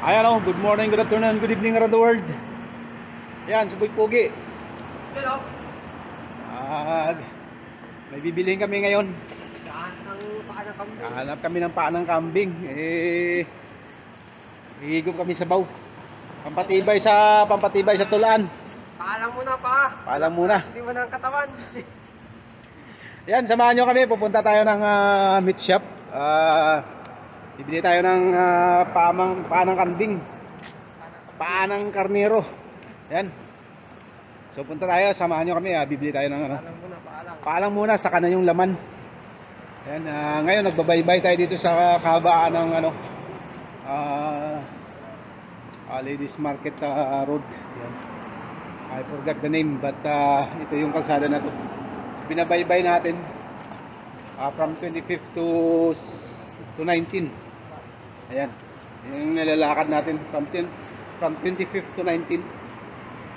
Ayan o, good morning, good afternoon, good evening around the world. Yan, suboy pogi. Hello. Ah, may bibilihin kami ngayon. Saan ang paa ng kambing? Hanap kami ng paa ng kambing. Eh, hihigop kami sa baw. Pampatibay sa, pampatibay sa tulaan. Paalang muna pa. Paalang muna. Hindi mo na ang katawan. Yan, samahan nyo kami. Pupunta tayo ng ah, meat shop. Ah, bibili tayo ng ah, paamang, paa ng kambing. Paa ng karnero. Yan. So punta tayo, samahan nyo kami. ah, bibili tayo ng ano. Paalang muna, paalang. Paalang muna, saka na yung laman. Yan, ah, ngayon nagbabaybay tayo dito sa kahabaan ng ano, ah, ah, Ladies Market ah, Road. Yan. I forgot the name but ah, ito yung kalsada na to. So binabaybay natin ah, from 25th to to 19. Ayan. Yung nilalakad natin from 10 from 25th to 19.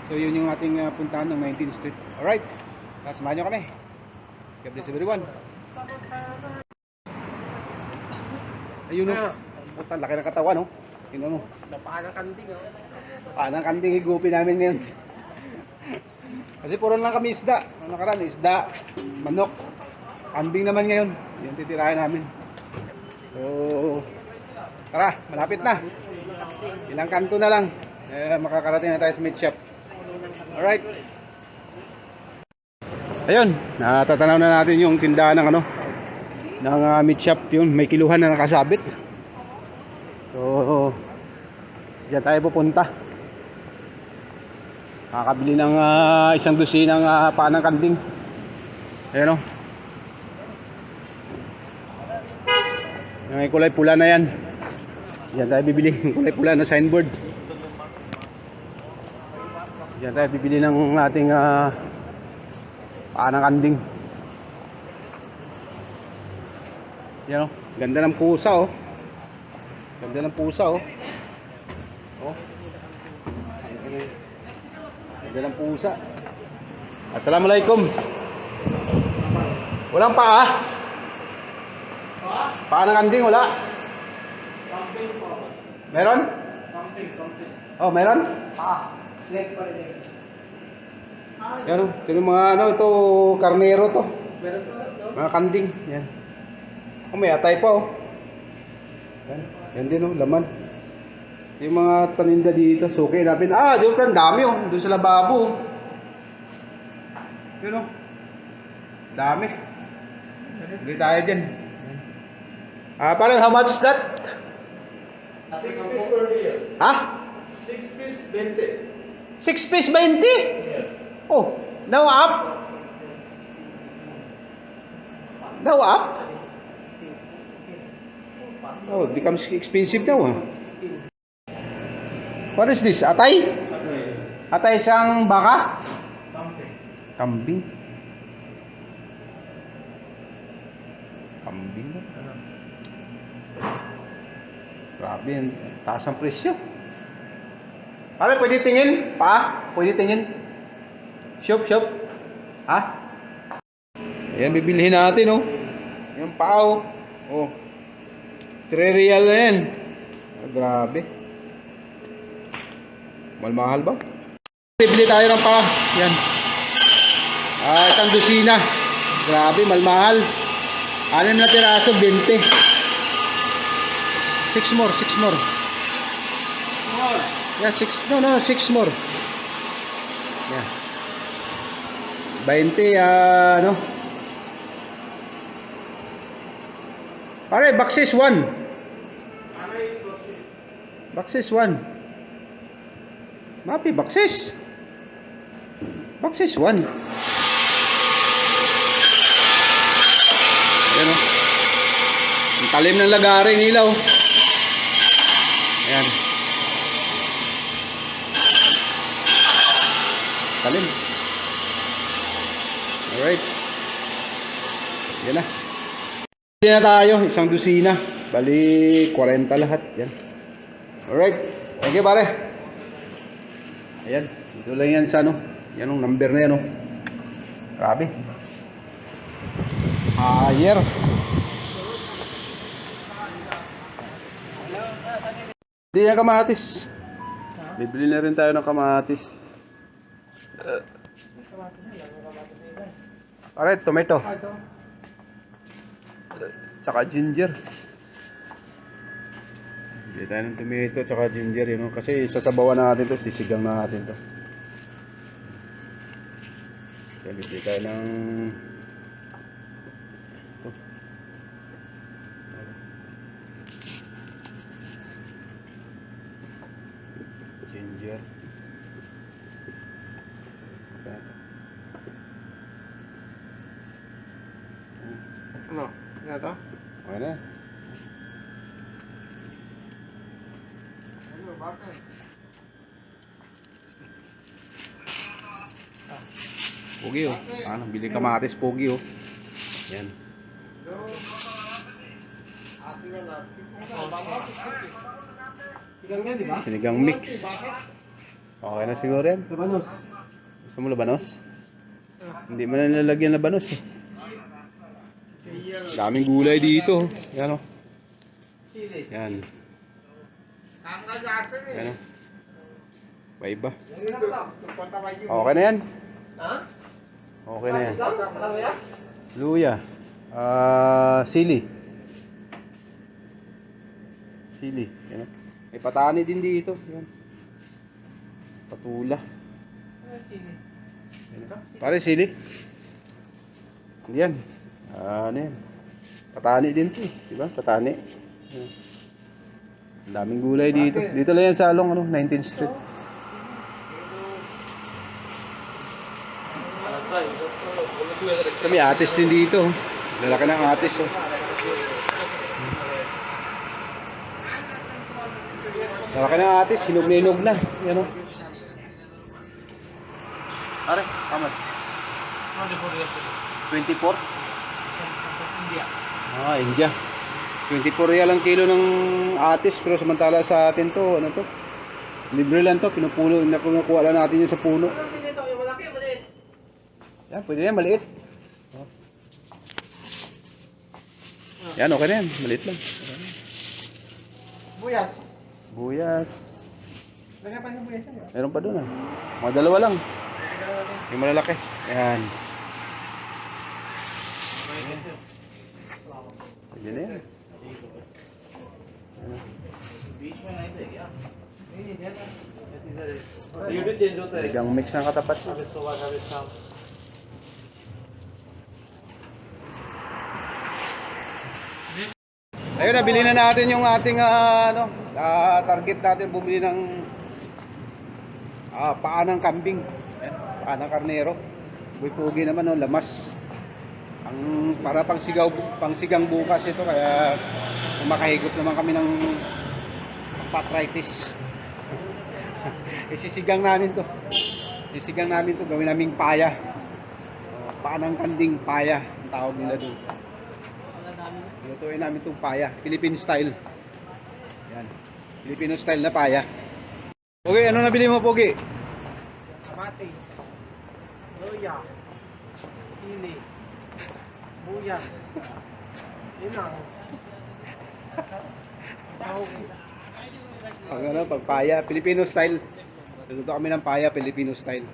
So yun yung ating ah, puntahan ng 19th Street. Alright. Uh, samahan nyo kami. God bless everyone. Ayun o. Ah. Puta, laki ng katawan no. Yun ano. Na paa ng kanding. Oh. Panang kanding higupi namin ngayon. Kasi puro lang kami isda. Ano nakaraan, isda, manok, kambing naman ngayon. Yan titirahin namin. So, tara, malapit na. Ilang kanto na lang. Eh, makakarating na tayo sa meat shop. Alright. Ayun, natatanaw na natin yung tindahan ng ano, ng ah, meat shop yun. May kiluhan na nakasabit. So, diyan tayo pupunta. Makakabili ng ah, isang dosinang uh, paa ng kanding. Ayan o. Yung may kulay pula na yan. Yan tayo bibili. Yung kulay pula na signboard. Yan tayo bibili ng ating uh, paa ng kanding. Yan o. Ganda ng pusa o. Ganda ng pusa o. Oh. Ganda ng pusa. Assalamualaikum. Walang paa? Paa ng kanding, wala? Meron? Oh, meron? Ah. Leg pa rin. Yan o. Ito yung mga ano, ito, karnero to. Meron pa. Mga kanding. Yan. Oh, may atay pa oh. Yan. Yan din oh, laman. Ito yung mga paninda dito. Suki natin. Ah, doon pa, ang dami oh. Doon sa lababo. oh. Yun oh. Dami. Hindi tayo dyan. Ah, parang how much is that? Six piece per year. Ha? Six piece, 20. 6 piece 20? Oh, now up? Now up? Oh, it becomes expensive now ah. What is this? Atay? Atay siyang baka? Kambing. Kambing ba? Grabe, taas ang presyo. Pare, pwede tingin? Pa? Pwede tingin? Shop, shop. Ha? Ayan, bibilihin natin, oh. Yung pao. Oh. 3 real na yan. Ah, grabe. Malmahal ba? Bibili tayo ng pa. Yan. Ah, isang dosina. Grabe, malmahal. Anim na piraso, 20. 6 more, 6 more. Yeah, six. No, no, six more. Yeah. 20, ah, ano? Pare, baksis 1. Baksis 1. Mapi, baksis. Baksis 1. Ayan o. Ang talim ng lagaring ilaw. Ayan. Talim. Alright. Yan na. Hindi na tayo. Isang dusina. Bali, 40 lahat. Yan. Alright. Thank you, pare. Ayan. Ito lang yan sa ano. Yan ang number na yan, oh. Grabe. Higher. Hindi yan kamatis. Bibili na rin tayo ng kamatis. Pare, tomato. Tsaka ginger. Bili tayo ng tomato tsaka ginger yun. oh. Kasi sasabawan natin to, sisigang natin to. So, bili tayo ng... Ito. Ginger. Ano? Ano to? Na. Ano? Bakit? Pogi oh. Ano, bili kamatis pogi oh. Yan. Sigang yan, di ba? Sinigang mix. Okay na siguro yan. Labanos. Gusto mo labanos? Hindi mo na nilalagyan labanos eh. Daming gulay dito. Yan oh. Sili. Yan. Yan oh. Iba-iba. Okay na yan. Okay na yan. Ano? Luya. Ah, sili. Sili. Yan. oh. May patani din dito. Yan. Patula. Ano sili? Pare sili. Yan. Ah, ano yan? Patani din to. Di ba? Patani. Yan. Ang daming gulay dito. Dito lang yan sa along ano, 19th Street. Kami atis din dito. Lalaki ng atis oh. Lalaki ng atis, hinog na hinog na. Yan oh. Pare, tama. 24? Ah, India. 24 real ang kilo ng atis pero samantala sa atin to, ano to? Libre lang to, pinupulo, nakuha lang natin yun sa puno. Yan, pwede na yan, maliit. Yan, okay na yan, maliit lang. Buyas. Buyas. Lagyan pa yung buyas yan. Meron pa doon ah. Mga dalawa lang. Yung malalaki. Yan. Yan na yan. Eh. Biglang mix ng katapat mo. Ayun, nabili na natin yung ating uh, ano, uh, target natin bumili ng uh, paa ng kambing, paa ng karnero. Buipugi naman, no, lamas. Ang para pang sigaw pang sigang bukas ito kaya makahigop naman kami ng patritis. Isisigang namin to. Sisigang namin to, gawin naming paya. Oh, paa ng kanding paya, ang tawag nila doon. Lutuin namin itong paya, Philippine style. Yan. Filipino style na paya. Okay, ano nabili mo, Pogi? kamatis, luya, sili, buyas. Yun lang. Sahog. Pag ano, pag paya, Filipino style. Luto kami ng paya, Filipino style.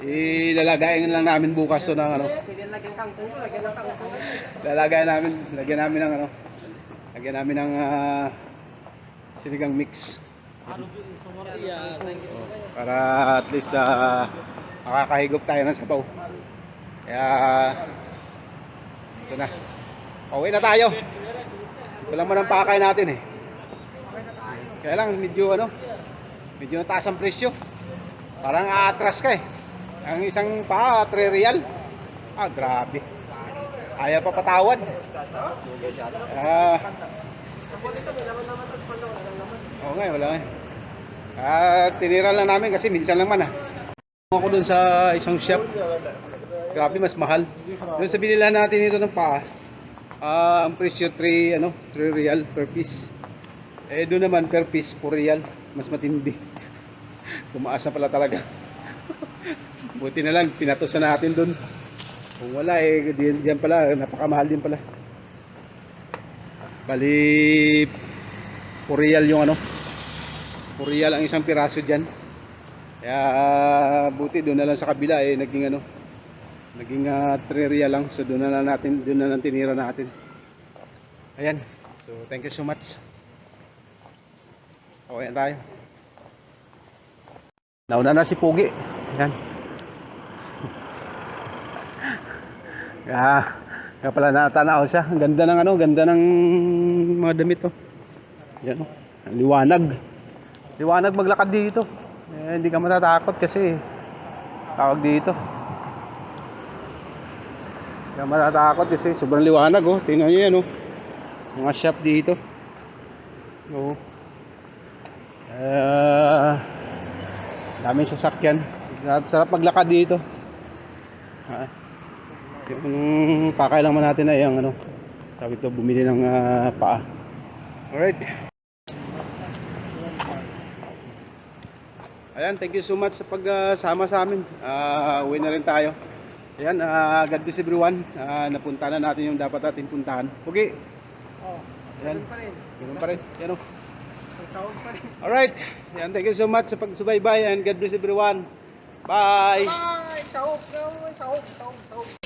Ilalagayin lang namin bukas to ng ano. Lagyan kangkong ko, lagyan ng kangkong. Lalagayin namin, lagyan namin ng ano. Lagyan namin ng ah, sinigang mix. Oh, para at least ah, makakahigop tayo ng sabaw. Kaya ito na. Pauwi na tayo. Ito lang man ang pakay natin eh. Kaya lang medyo ano, medyo taas ang presyo. Parang aatras ka eh. Ang isang pa, 3 real. Ah, grabe. Ayaw pa patawad. Ah, Oo nga, wala nga. Ah, tinira lang namin kasi minsan lang man ah. Ako dun sa isang shop. Grabe, mas mahal. Doon sa binilan natin ito ng paa, ah, ang presyo 3, ano, 3 real per piece. Eh, doon naman per piece 4 real. Mas matindi. Tumaas na pala talaga. Buti na lang, pinatos na natin doon. Kung wala eh, diyan, diyan pala, napakamahal din pala. Bali, 4 real yung ano, 4 ang isang piraso dyan. Kaya ah, buti doon na lang sa kabila eh naging ano naging uh, 3 real lang. So doon na natin doon na lang tinira natin. Ayan. So thank you so much. Okay na tayo. Nauna na si Pugi. Ayan. Kaya, kaya pala natanaw siya. Ang ganda ng ano, ganda ng mga damit to. Oh. Ang Liwanag. Liwanag maglakad dito. Eh, hindi ka matatakot kasi tawag dito. Hindi ka matatakot kasi sobrang liwanag oh. Tingnan niyo yan oh. Mga shop dito. Oo. Eh, daming sasakyan. Sarap, sarap maglakad dito. Ah. Yung pakailangan natin ay ang ano, sabi ito bumili ng ah, paa. Alright. Ayan, thank you so much sa pagsama sa amin. Ah, uwi na rin tayo. Ayan, ah, God bless everyone. Ah, napunta na natin yung dapat natin puntahan. Okay. Oh, Ayan. ganun pa rin. Ganun pa rin. Yan oh. Ang sahod pa rin. Alright. Ayan, thank you so much sa pagsubaybay and God bless everyone. Bye. Ay, sahod. Sahod, sahod, sahod.